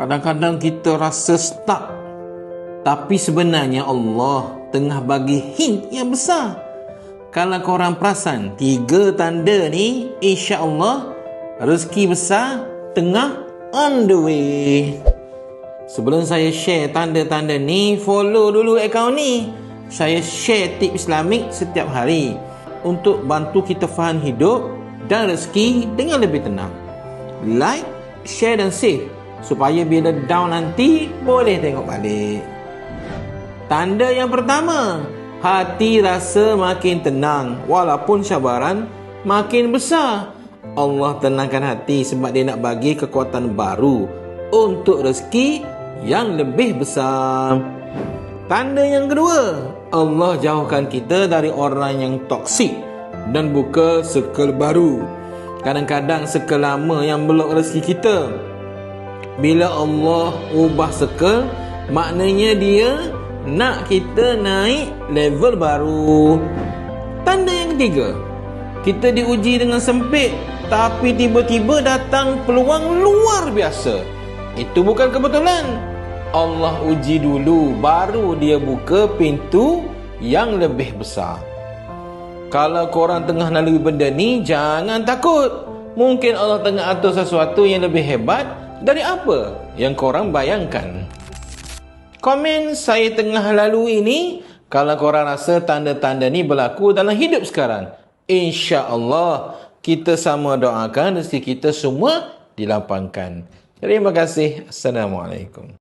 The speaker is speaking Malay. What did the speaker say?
Kadang-kadang kita rasa stuck. Tapi sebenarnya Allah tengah bagi hint yang besar. Kalau korang perasan, tiga tanda ni insya Allah rezeki besar tengah on the way. Sebelum saya share tanda-tanda ni, follow dulu akaun ni. Saya share tips Islamik setiap hari untuk bantu kita faham hidup dan rezeki dengan lebih tenang. Like, share dan save supaya bila down nanti boleh tengok balik. Tanda yang pertama, hati rasa makin tenang walaupun cabaran makin besar. Allah tenangkan hati sebab dia nak bagi kekuatan baru untuk rezeki yang lebih besar. Tanda yang kedua, Allah jauhkan kita dari orang yang toksik dan buka circle baru. Kadang-kadang circle lama yang blok rezeki kita. Bila Allah ubah circle, maknanya dia nak kita naik level baru. Tanda yang ketiga, kita diuji dengan sempit tapi tiba-tiba datang peluang luar biasa. Itu bukan kebetulan. Allah uji dulu baru dia buka pintu yang lebih besar. Kalau korang tengah lalui benda ni jangan takut. Mungkin Allah tengah atur sesuatu yang lebih hebat dari apa yang korang bayangkan. Komen saya tengah lalu ini kalau korang rasa tanda-tanda ni berlaku dalam hidup sekarang. Insya Allah kita sama doakan rezeki kita semua dilapangkan. Terima kasih. Assalamualaikum.